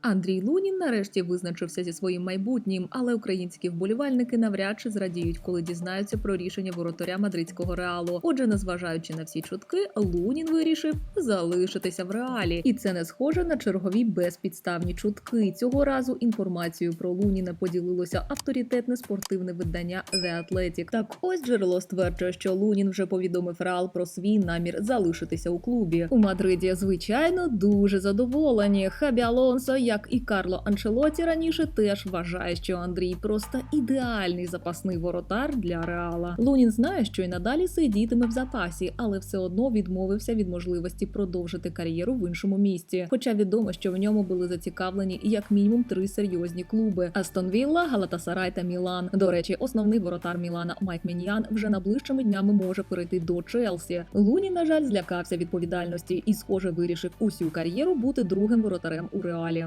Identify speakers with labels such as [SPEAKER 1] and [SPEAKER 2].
[SPEAKER 1] Андрій Лунін нарешті визначився зі своїм майбутнім, але українські вболівальники навряд чи зрадіють, коли дізнаються про рішення воротаря мадридського реалу. Отже, незважаючи на всі чутки, Лунін вирішив залишитися в реалі, і це не схоже на чергові безпідставні чутки. Цього разу інформацію про Луніна поділилося авторитетне спортивне видання The Athletic. Так, ось джерело стверджує, що Лунін вже повідомив Реал про свій намір залишитися у клубі. У Мадриді, звичайно, дуже задоволені. Хабі Алонсо, як і Карло Анчелоті раніше, теж вважає, що Андрій просто ідеальний запасний воротар для Реала. Лунін знає, що й надалі сидітиме в запасі, але все одно відмовився від можливості продовжити кар'єру в іншому місці. Хоча відомо, що в ньому були зацікавлені як мінімум три серйозні клуби: Астон Вілла, Галатасарай та Мілан. До речі, основний воротар Мілана Майк Міньян вже найближчими днями може перейти до Челсі. Луні, на жаль, злякався відповідальності і, схоже, вирішив усю кар'єру бути другим воротарем у реалі.